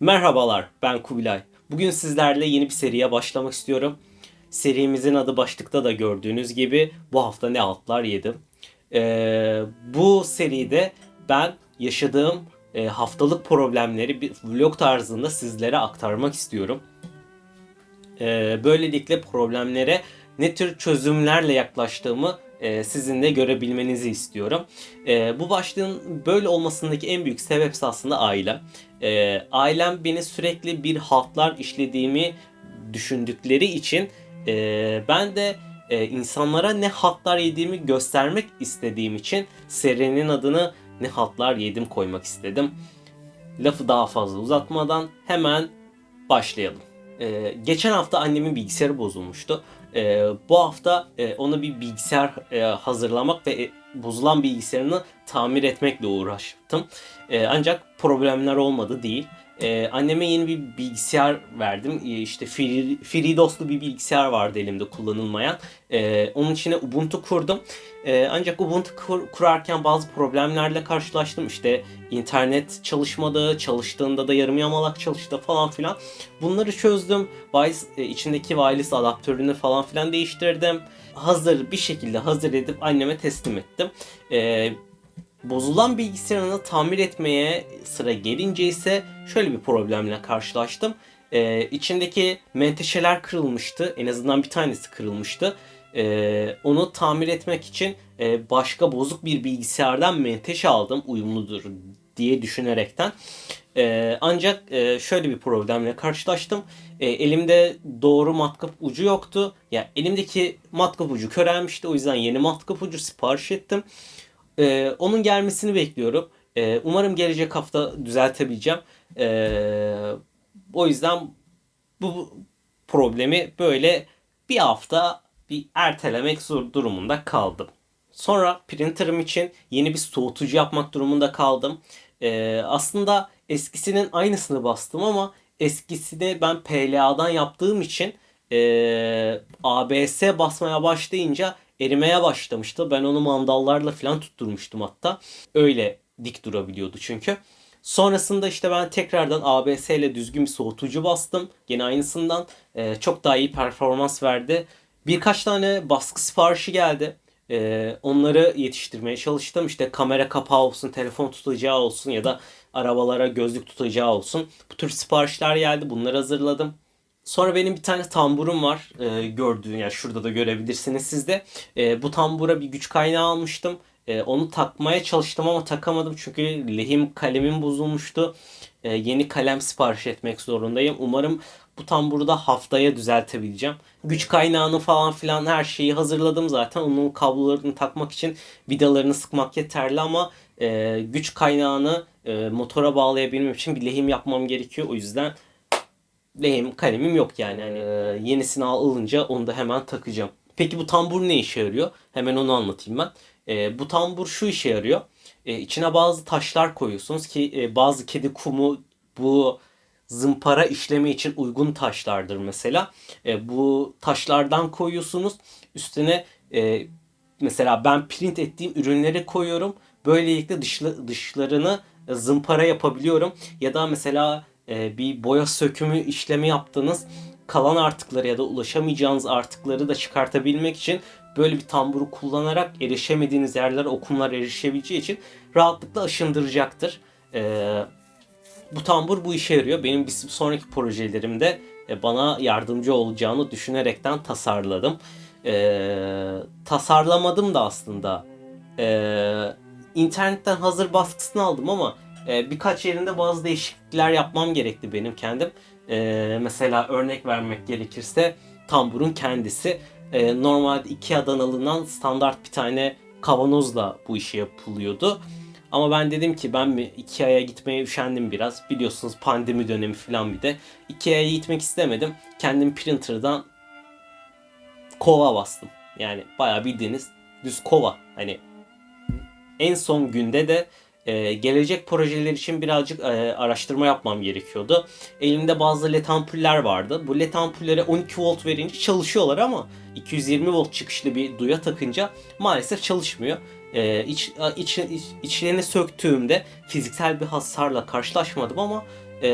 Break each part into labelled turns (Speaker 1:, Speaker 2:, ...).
Speaker 1: Merhabalar, ben Kubilay. Bugün sizlerle yeni bir seriye başlamak istiyorum. Serimizin adı başlıkta da gördüğünüz gibi bu hafta ne altlar yedim. Ee, bu seride ben yaşadığım e, haftalık problemleri bir vlog tarzında sizlere aktarmak istiyorum. Ee, böylelikle problemlere ne tür çözümlerle yaklaştığımı e, sizin de görebilmenizi istiyorum. E, bu başlığın böyle olmasındaki en büyük sebep aslında ailem. E, ailem beni sürekli bir haltlar işlediğimi düşündükleri için e, ben de e, insanlara ne haltlar yediğimi göstermek istediğim için serinin adını ne haltlar yedim koymak istedim. Lafı daha fazla uzatmadan hemen başlayalım. Ee, geçen hafta annemin bilgisayarı bozulmuştu. Ee, bu hafta e, ona bir bilgisayar e, hazırlamak ve e, bozulan bilgisayarını tamir etmekle uğraştım. E, ancak problemler olmadı değil. E, anneme yeni bir bilgisayar verdim. E, işte Free, FreeDOS'lu bir bilgisayar vardı elimde kullanılmayan. E, onun içine Ubuntu kurdum. E, ancak Ubuntu kur, kurarken bazı problemlerle karşılaştım. İşte internet çalışmadı, çalıştığında da yarım yamalak çalıştı falan filan. Bunları çözdüm. Wireless, e, içindeki wireless adaptörünü falan filan değiştirdim. Hazır bir şekilde hazır edip anneme teslim ettim. E, bozulan bilgisayarını tamir etmeye sıra gelince ise şöyle bir problemle karşılaştım. Ee, içindeki menteşeler kırılmıştı. En azından bir tanesi kırılmıştı. Ee, onu tamir etmek için e, başka bozuk bir bilgisayardan menteşe aldım. Uyumludur diye düşünerekten. Ee, ancak e, şöyle bir problemle karşılaştım. E, elimde doğru matkap ucu yoktu. Ya yani elimdeki matkap ucu körelmişti. O yüzden yeni matkap ucu sipariş ettim. Ee, onun gelmesini bekliyorum. Ee, umarım gelecek hafta düzeltebileceğim. Ee, o yüzden bu problemi böyle bir hafta bir ertelemek zor durumunda kaldım. Sonra printerım için yeni bir soğutucu yapmak durumunda kaldım. Ee, aslında eskisinin aynısını bastım ama eskisini ben PLA'dan yaptığım için e, ABS basmaya başlayınca erimeye başlamıştı. Ben onu mandallarla falan tutturmuştum hatta. Öyle dik durabiliyordu çünkü. Sonrasında işte ben tekrardan ABS ile düzgün bir soğutucu bastım. Yine aynısından e, çok daha iyi performans verdi. Birkaç tane baskı siparişi geldi. E, onları yetiştirmeye çalıştım. İşte kamera kapağı olsun, telefon tutacağı olsun ya da arabalara gözlük tutacağı olsun. Bu tür siparişler geldi. Bunları hazırladım. Sonra benim bir tane tamburum var. E, gördüğün yani şurada da görebilirsiniz siz de. E, bu tambura bir güç kaynağı almıştım. E, onu takmaya çalıştım ama takamadım çünkü lehim kalemim bozulmuştu. E, yeni kalem sipariş etmek zorundayım. Umarım bu tamburu da haftaya düzeltebileceğim. Güç kaynağını falan filan her şeyi hazırladım zaten. Onun kablolarını takmak için vidalarını sıkmak yeterli ama e, güç kaynağını e, motora bağlayabilmem için bir lehim yapmam gerekiyor. O yüzden lehim kalemim yok yani. Hani e, yenisini alınca onu da hemen takacağım. Peki bu tambur ne işe yarıyor? Hemen onu anlatayım ben. E, bu tambur şu işe yarıyor. E, içine bazı taşlar koyuyorsunuz ki e, bazı kedi kumu bu zımpara işlemi için uygun taşlardır mesela. E, bu taşlardan koyuyorsunuz. Üstüne e, mesela ben print ettiğim ürünleri koyuyorum. Böylelikle dışlı, dışlarını zımpara yapabiliyorum. Ya da mesela e, bir boya sökümü işlemi yaptığınız kalan artıkları ya da ulaşamayacağınız artıkları da çıkartabilmek için böyle bir tamburu kullanarak erişemediğiniz yerlere okumlar erişebileceği için rahatlıkla aşındıracaktır. E, bu tambur bu işe yarıyor. Benim bir sonraki projelerimde e, bana yardımcı olacağını düşünerekten tasarladım. E, tasarlamadım da aslında. E, internetten hazır baskısını aldım ama e, birkaç yerinde bazı değişiklikler yapmam gerekti benim kendim. E, mesela örnek vermek gerekirse tamburun kendisi e, normalde Ikea'dan alınan standart bir tane kavanozla bu işi yapılıyordu. Ama ben dedim ki ben mi Ikea'ya gitmeye üşendim biraz. Biliyorsunuz pandemi dönemi falan bir de. Ikea'ya gitmek istemedim. Kendim printer'dan kova bastım. Yani bayağı bildiğiniz düz kova. Hani en son günde de e, gelecek projeler için birazcık e, araştırma yapmam gerekiyordu. Elimde bazı led ampuller vardı. Bu led ampullere 12 volt verince çalışıyorlar ama 220 volt çıkışlı bir duya takınca maalesef çalışmıyor. E, iç, iç, iç, içlerini söktüğümde fiziksel bir hasarla karşılaşmadım ama e,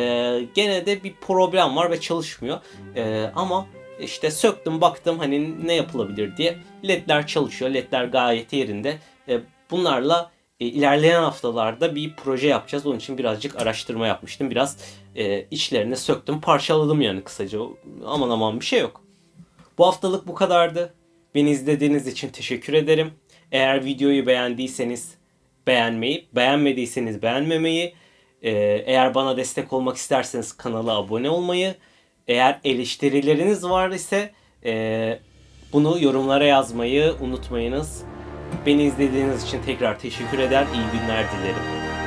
Speaker 1: gene de bir problem var ve çalışmıyor. E, ama işte söktüm baktım hani ne yapılabilir diye. LED'ler çalışıyor. LED'ler gayet yerinde. E, bunlarla e, ilerleyen haftalarda bir proje yapacağız. Onun için birazcık araştırma yapmıştım. Biraz e, içlerine söktüm, parçaladım yani kısaca. Aman aman bir şey yok. Bu haftalık bu kadardı. Beni izlediğiniz için teşekkür ederim. Eğer videoyu beğendiyseniz beğenmeyi, beğenmediyseniz beğenmemeyi, e, eğer bana destek olmak isterseniz kanala abone olmayı, eğer eleştirileriniz var ise e, bunu yorumlara yazmayı unutmayınız. Beni izlediğiniz için tekrar teşekkür eder, iyi günler dilerim.